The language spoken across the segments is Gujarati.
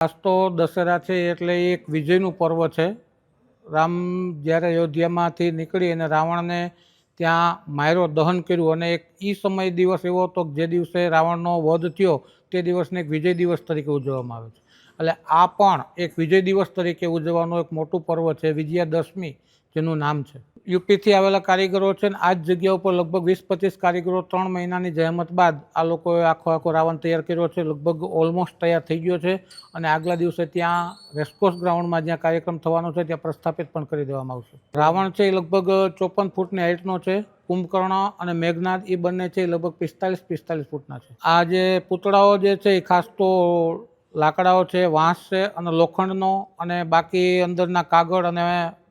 ખાસ તો દશેરા છે એટલે એક વિજયનું પર્વ છે. રામ જ્યારે અયોધ્યામાંથી નીકળી અને રાવણને ત્યાં માયરો દહન કર્યું અને એક એ સમય દિવસ એવો હતો જે દિવસે રાવણનો વધ થયો તે દિવસને એક વિજય દિવસ તરીકે ઉજવવામાં આવે છે. એટલે આ પણ એક વિજય દિવસ તરીકે ઉજવવાનું એક મોટું પર્વ છે, વિજયાદશમી, જેનું નામ છે. યુપીથી આવેલા કારીગરો છે ને આ જ જગ્યા ઉપર લગભગ વીસ પચીસ કારીગરો ત્રણ મહિનાની જહેમત બાદ આ લોકોએ આખો આખો રાવણ તૈયાર કર્યો છે, લગભગ ઓલમોસ્ટ તૈયાર થઈ ગયો છે અને આગલા દિવસે ત્યાં રેસકોર્સ ગ્રાઉન્ડમાં જ્યાં કાર્યક્રમ થવાનો છે ત્યાં પ્રસ્થાપિત પણ કરી દેવામાં આવશે. રાવણ છે એ લગભગ ચોપન ફૂટની હાઇટનો છે, કુંભકર્ણ અને મેઘનાથ એ બંને છે એ લગભગ પિસ્તાલીસ પિસ્તાલીસ ફૂટના છે. આ જે પૂતળાઓ જે છે એ ખાસ તો લાકડાઓ છે વાંસ છે અને લોખંડનો અને બાકી અંદરના કાગળ અને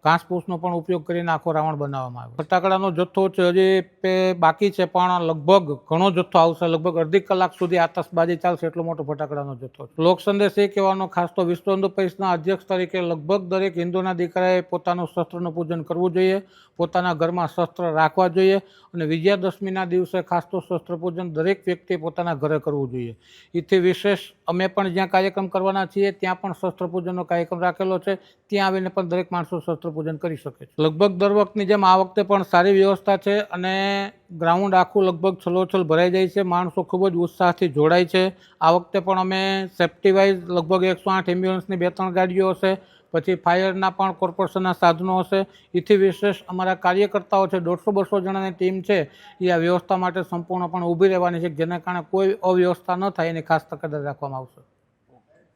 ઘાસપૂસનો પણ ઉપયોગ કરીને આખો રાવણ બનાવવામાં આવ્યો. ફટાકડાનો જથ્થો છે હજી બાકી છે, પણ લગભગ ઘણો જથ્થો આવશે. લગભગ અડધી કલાક સુધી આતશબાજી ચાલશે એટલો મોટો ફટાકડાનો જથ્થો લોક સંદેશ એ કહેવાનો ખાસ તો વિશ્વ હિન્દુ પરિષદના અધ્યક્ષ તરીકે લગભગ દરેક હિન્દુના દીકરાએ પોતાનું શસ્ત્રનું પૂજન કરવું જોઈએ, પોતાના ઘરમાં શસ્ત્ર રાખવા જોઈએ અને વિજયાદશમીના દિવસે ખાસ તો શસ્ત્ર પૂજન દરેક વ્યક્તિએ પોતાના ઘરે કરવું જોઈએ. એથી વિશેષ અમે પણ જ્યાં કાર્યક્રમ કરવાના છીએ, ત્યાં પણ શસ્ત્ર પૂજનનો કાર્યક્રમ રાખેલો છે. ત્યાં આવીને પણ દરેક માણસો શસ્ત્ર પૂજન કરી શકે છે. લગભગ દર વખતની જેમ આ વખતે પણ સારી વ્યવસ્થા છે અને ગ્રાઉન્ડ આખું લગભગ છલોછલ ભરાઈ જાય છે. માણસો ખૂબ જ ઉત્સાહથી જોડાય છે. આ વખતે પણ અમે સેફ્ટી વાઇઝ લગભગ એકસો આઠ એમ્બ્યુલન્સની બે ત્રણ ગાડીઓ હશે. પછી ફાયરના પણ કોર્પોરેશનના સાધનો હશે. એથી વિશેષ અમારા કાર્યકર્તાઓ છે, દોઢસો બસો જણાની ટીમ છે, એ આ વ્યવસ્થા માટે સંપૂર્ણપણે ઊભી રહેવાની છે, જેના કારણે કોઈ અવ્યવસ્થા ન થાય એની ખાસ તકેદારી રાખવામાં આવશે.